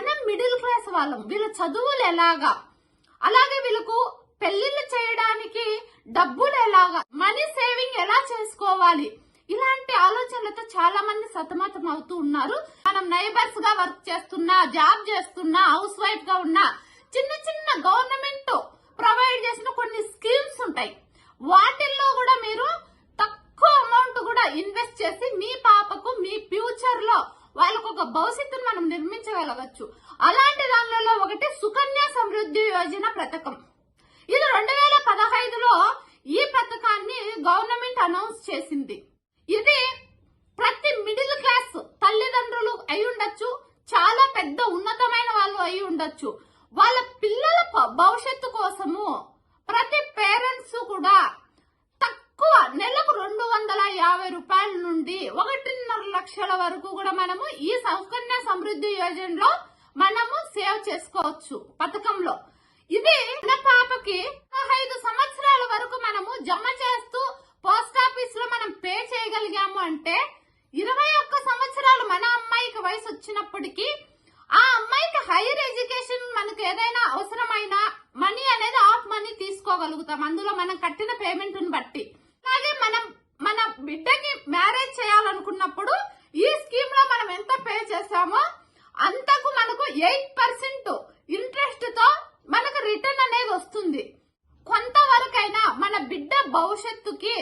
మనం middle class వాళ్ళం. వీళ్ళ చదువులు ఎలాగా? అలాగే వీళ్ళకు పెళ్ళిళ్ళు చేయడానికి డబ్బులు ఎలాగా? మనీ సేవింగ్ ఎలా చేసుకోవాలి? ఇలాంటి ఆలోచనలతో చాలా మంది సతమతం అవుతూ ఉన్నారు. మనం నైబర్స్గా వర్క్ చేస్తున్నా జాబ్ చేస్తున్నా హౌస్ వైఫ్గా ఉన్నా చిన్న చిన్న గవర్నమెంట్ ప్రొవైడ్ చేసిన కొన్ని స్కీమ్స్ ఉంటాయి. వాటిల్లో కూడా మీరు తక్కువ అమౌంట్ కూడా ఇన్వెస్ట్ చేసి మీ పాపకు మీ ఫ్యూచర్లో భవిష్యత్తును మనం నిర్మించగలగచ్చు అలాంటి దానిలో ఒకటి సుకన్య సమృద్ధి యోజన పథకం. ఇది రెండు వేల పదహైదులో ఈ పథకాన్ని గవర్నమెంట్ అనౌన్స్ చేసింది. ఇది ప్రతి మిడిల్ క్లాస్ తల్లిదండ్రులు అయి ఉండొచ్చు చాలా పెద్ద ఉన్నతమైన వాళ్ళు అయి ఉండొచ్చు. వాళ్ళ పిల్లల భవిష్యత్తు కోసము ప్రతి పేరెంట్స్ కూడా తక్కువ నెలకు రెండు వందల యాభై రూపాయల నుండి ఒక లక్షల వరకు కూడా మనము ఈ సౌకన్య సమృద్ధి యోజనలో మనము సేవ్ చేసుకోవచ్చు పథకంలో. ఇది మన పాపకి పదహైదు సంవత్సరాల వరకు మనము జమ చేస్తూ పోస్ట్ ఆఫీస్లో మనం పే చేయగలిగాము అంటే ఇరవై ఒక్క సంవత్సరాలు మన అమ్మాయికి వయసు వచ్చినప్పటికీ ఆ అమ్మాయికి హైయర్ ఎడ్యుకేషన్ మనకు ఏదైనా అవసరమైన మనీ అనేది ఆఫ్ మనీ తీసుకోగలుగుతాం. అందులో మనం కట్టిన పేమెంట్ బట్టి. అలాగే మనం మన బిడ్డకి మ్యారేజ్ చేయాలనుకున్నప్పుడు చేస్తామో అంతకు మనకు ఎయిట్ పర్సెంట్ ఇంట్రెస్ట్తో మనకు రిటర్న్ అనేది వస్తుంది. కొంతవరకైనా మన బిడ్డ భవిష్యత్తుకి